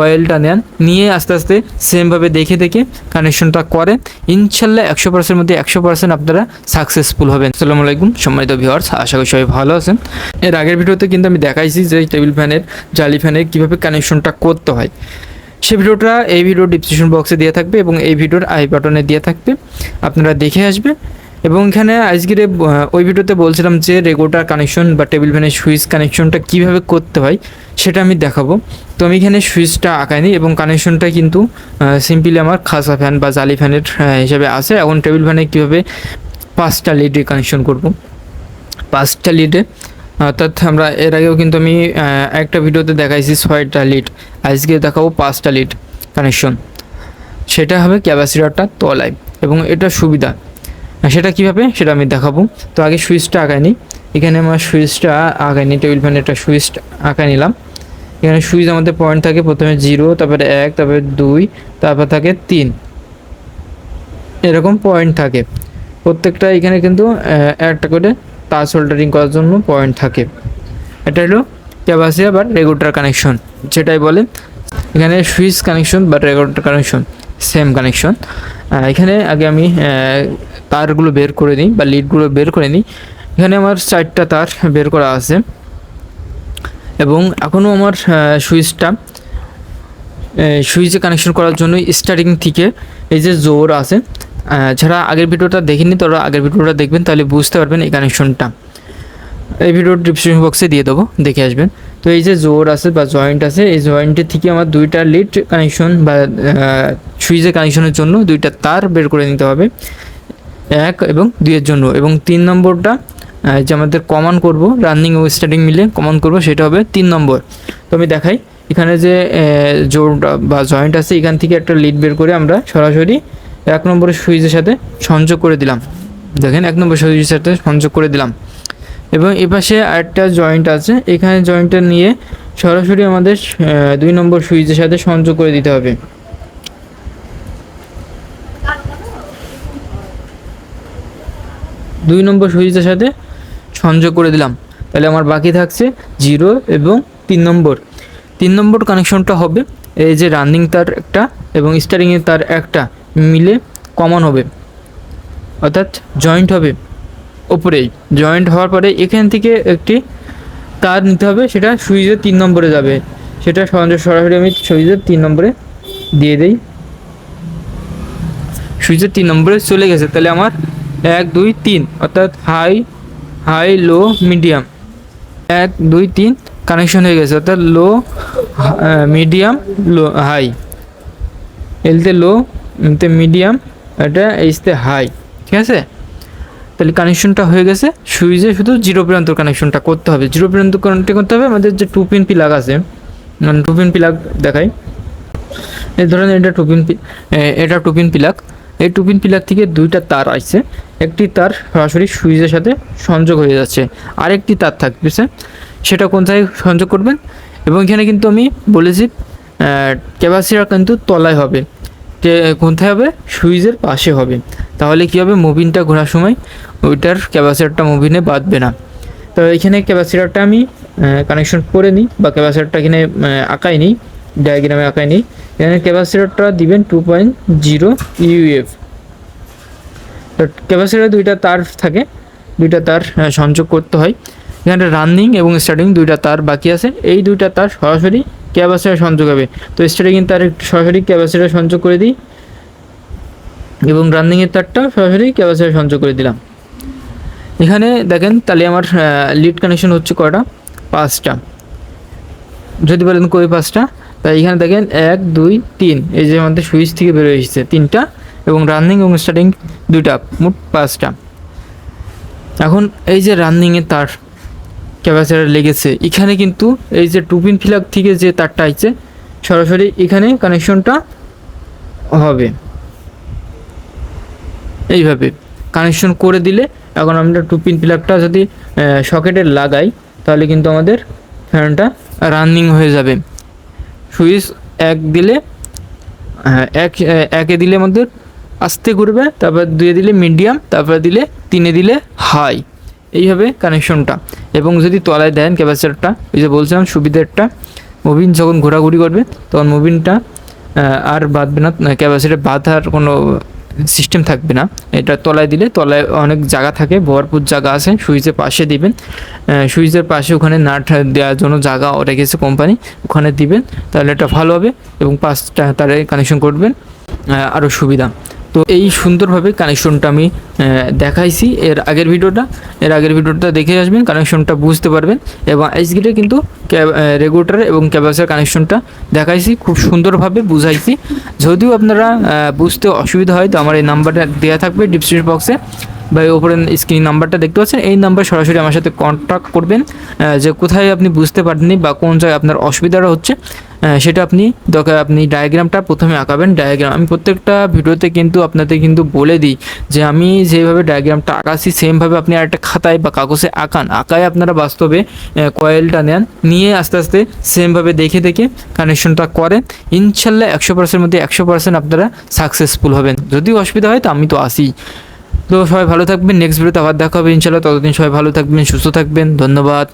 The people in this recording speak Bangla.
কয়েলটা নেন, নিয়ে আস্তে আস্তে সেমভাবে দেখে দেখে কানেকশনটা করেন। ইনশাল্লাহ একশো পার্সেন্টের মধ্যে একশো পার্সেন্ট আপনারা সাকসেসফুল হবেন। আসসালামু আলাইকুম, সম্মানিত ভিউয়ার্স আশা করি সবাই ভালো আছেন। এর আগের ভিডিওতে কিন্তু আমি দেখাইছি যে টেবিল ফ্যানের জালি ফ্যানের কীভাবে কানেকশনটা করতে হয়। সেই ভিডিওটা এই ভিডিও ডিসক্রিপশন বক্সে দেওয়া থাকবে এবং এই ভিডিওর আই বাটনে দেওয়া থাকবে। আপনারা দেখে আসবে। এবং এখানে আজকের ওই ভিডিওতে বলছিলাম যে রেগুলার কানেকশন বা টেবিল ফ্যানের সুইচ কানেকশনটা কীভাবে করতে হয়, সেটা আমি দেখাবো। তো আমি এখানে সুইচটা আঁকাইনি এবং কানেকশনটা কিন্তু সিম্পলি আমার খাসা ফ্যান বা জালি ফ্যানের হিসাবে আছে। এখন টেবিল ফ্যানে কীভাবে পাঁচটা লিডে কানেকশন করব? পাঁচটা লিডে অর্থাৎ আমরা এর আগেও কিন্তু আমি একটা ভিডিওতে দেখাইছি ছয়টা লিড আজকে দেখাবো পাঁচটা লিড কানেকশন সেটা হবে ক্যাপাসিটারটা তলায়। এবং এটা সুবিধা। সেটা কীভাবে? সেটা আমি দেখাবো। তো আগে সুইচটা আঁকাই নিই। এখানে আমার সুইচটা আঁকাই নিই টেবিল ফ্যানের একটা সুইচ আঁকাই নিলাম। এখানে সুইচ আমাদের পয়েন্ট থাকে প্রথমে জিরো তারপরে এক, তারপরে দুই, তারপর থাকে তিন। এরকম পয়েন্ট থাকে। প্রত্যেকটা এখানে কিন্তু একটা করে তার সোল্ডারিং করার জন্য পয়েন্ট থাকে। এটা হলো ক্যাপাসিয়া বা রেগুলেটর কানেকশন যেটাই বলে। এখানে সুইচ কানেকশন বা রেগুলেটর কানেকশন সেম কানেকশন এখানে আগে আমি তারগুলো বের করে নিই বা লিডগুলো বের করে নিই। এখানে আমার চারটা তার বের করা আছে। এবং এখনও আমার সুইচটা সুইচে কানেকশন করার জন্য স্টার্টিং থেকে এই যে জোর আছে যারা আগের ভিডিওটা দেখেনি তারা আগের ভিডিওটা দেখবেন, তাহলে বুঝতে পারবেন এই কানেকশনটা এই ভিডিওর ডিসক্রিপশন বক্সে দিয়ে দেবো, দেখে আসবেন। তো এই যে জোর আছে বা জয়েন্ট আছে, এই জয়েন্টের থেকে আমার দুইটা লিড কানেকশন বা সুইচের কানেকশনের জন্য দুইটা তার বের করে নিতে হবে। এক এবং দুইয়ের জন্য। এবং তিন নম্বরটা যে আমাদের কমান করব রানিং ও স্টার্টিং মিলে কমান করব, সেটা হবে তিন নম্বর। তো আমি দেখাই, এখানে যে জোরটা বা জয়েন্ট আছে, এখান থেকে একটা লিড বের করে আমরা সরাসরি এক নম্বরের সুইচের সাথে সংযোগ করে দিলাম। দেখেন, এক নম্বর সুইচের সাথে সংযোগ করে দিলাম। এবং এপাশে আরেকটা জয়েন্ট আছে। এখানে জয়েন্টটা নিয়ে সরাসরি আমাদের দুই নম্বর সুইচের সাথে সংযোগ করে দিতে হবে। দুই নম্বর সুইচের সাথে সংযোগ করে দিলাম। তাহলে আমার বাকি থাকছে জিরো এবং তিন নম্বর। তিন নম্বর কানেকশনটা হবে এই যে রানিং তার একটা এবং স্টারিংয়ের তার একটা মিলে কমন হবে। অর্থাৎ জয়েন্ট হবে। ওপরেই জয়েন্ট হওয়ার পরে এখান থেকে একটি তার নিতে হবে, সেটা সুইচের তিন নম্বরে যাবে। সেটা সরাসরি আমি সুইচের তিন নম্বরে দিয়ে দেই। সুইচের তিন নম্বরে চলে গেছে। তাহলে আমার এক, দুই, তিন, অর্থাৎ হাই হাই লো মিডিয়াম এক, দুই, তিন কানেকশন হয়ে গেছে। অর্থাৎ লো মিডিয়াম লো হাই এলতে লো এলতে মিডিয়াম এটা এইচতে হাই ঠিক আছে? তাহলে কানেকশনটা হয়ে গেছে। সুইচে শুধু জিরো প্রান্ত কানেকশনটা করতে হবে। জিরো প্রান্ত কানেক্ট করতে হবে, আমাদের যে টু পিন প্লাগ আছে মানে টু পিন প্লাগ দেখাই। এই ধরেন এটা টু পিন এটা টু পিন প্লাগ এই টু পিন প্লাগ থেকে দুইটা তার আসছে। একটি তার সরাসরি সুইচের সাথে সংযোগ হয়ে যাচ্ছে। আরেকটি তার থাকতেছে। সেটা কোথায় সংযোগ করবেন? এবং এখানে কিন্তু আমি বলেছি ক্যাপাসিটার কিন্তু তলায় হবে। কোথায় হবে? সুইচের পাশে হবে। তাহলে কী হবে? মুভিনটা ঘোরার সময় ওইটার ক্যাপাসিটারটা মুভিনে বাঁধবে না। তো এখানে ক্যাপাসিটারটা আমি কানেকশন করে নিই বা ক্যাপাসিটারটা এখানে আঁকাই নিই ডায়াগ্রামে আঁকাই নিই। এখানে ক্যাপাসিটারটা দিবেন টু পয়েন্ট জিরো ইউএফ তো ক্যাপাসিটার দুইটা তার থাকে, দুইটা তার সংযোগ করতে হয়। এখানে রানিং এবং স্টার্টিং দুইটা তার বাকি আছে। এই দুইটা তার সরাসরি ক্যাপাসিটার সংযোগ হবে। তো স্টার্টিং তার সরাসরি ক্যাপাসিটার সংযোগ করে দিই। এবং রানিংয়ের তারটা সরাসরি ক্যাপাসিটার সংযোগ করে দিলাম। এখানে দেখেন তাহলে আমার লিড কানেকশন হচ্ছে কটা পাঁচটা। যদি বলেন কই পাঁচটা? তাই এখানে দেখেন এক, দুই, তিন। এই যে আমাদের সুইচ থেকে বেরোয় এসেছে তিনটা এবং রানিং এবং স্টার্টিং দুইটা, মোট পাঁচটা। এখন এই যে রানিংয়ের তার ক্যাপাসিটার লেগেছে, এখানে কিন্তু এই যে টুপিন ফিলাক থেকে যে তারটা আসছে সরাসরি এখানে কানেকশনটা হবে। এইভাবে কানেকশন করে দিলে এখন আমরা টু পিন প্লাগটা যদি সকেটে লাগাই তাহলে কিন্তু আমাদের ফ্যানটা রানিং হয়ে যাবে। সুইচ এক দিলে হ্যাঁ, এক একে দিলে আমাদের আস্তে ঘুরবে তারপর দুয়ে দিলে মিডিয়াম তারপর দিলে তিনে দিলে হাই এইভাবে কানেকশনটা এবং যদি তলায় দেন ক্যাপাসিটারটা ওই যে বলছিলাম সুবিধারটা মুভিন যখন ঘোরাঘুরি করবে তখন মুভিনটা আর বাঁধবে না ক্যাপাসিটি বাঁধার কোনো সিস্টেম থাকবে না। এটা তলায় দিলে তলায় অনেক জায়গা থাকে, ভরপুর জায়গা আছে, সুইচের পাশে দিবেন। সুইচের পাশে ওখানে নাট দেওয়ার জন্য জায়গা রেখেছে কোম্পানি ওখানে দিবেন, তাহলে এটা ভালো হবে এবং পাঁচটা তারে কানেকশন করবেন আরও সুবিধা। তো এই সুন্দরভাবে কানেকশনটা আমি দেখাইছি এর আগের ভিডিওটা। এর আগের ভিডিওটা দেখে আসবেন কানেকশনটা বুঝতে পারবেন। এবং আইসগিটে কিন্তু রেগুলেটর এবং ক্যাপাসিটার কানেকশনটা দেখাইছি, খুব সুন্দরভাবে বুঝাইছি। যদিও আপনারা বুঝতে অসুবিধা হয়, তো আমার এই নাম্বারটা দেওয়া থাকবে ডিসক্রিপশন বক্সে বা ওপরে স্ক্রিন নাম্বারটা দেখতে পাচ্ছেন, এই নাম্বার সরাসরি আমার সাথে কন্ট্যাক্ট করবেন। যে কোথায় আপনি বুঝতে পারেননি বা কোন জায়গায় আপনার অসুবিধাটা হচ্ছে সেটা আপনি আপনি ডায়াগ্রামটা প্রথমে আঁকাবেন। ডায়াগ্রাম আমি প্রত্যেকটা ভিডিওতে কিন্তু আপনাদের কিন্তু বলে দিই যে আমি যেভাবে ডায়াগ্রামটা আঁকাছি সেমভাবে আপনি আরেকটা খাতায় বা কাগজে আঁকান। আঁকায় আপনারা বাস্তবে কয়েলটা নেন, নিয়ে আস্তে আস্তে সেমভাবে দেখে দেখে কানেকশনটা করেন। ইনশাল্লাহ একশো পার্সেন্ট মধ্যে একশো পার্সেন্ট আপনারা সাকসেসফুল হবেন। যদি অসুবিধা হয় তো আমি তো আসি। তো সবাই ভালো থাকবেন। নেক্সট ভিডিওতে আবার দেখা হবে ইনশাল্লাহ। ততদিন সবাই ভালো থাকবেন, সুস্থ থাকবেন। ধন্যবাদ।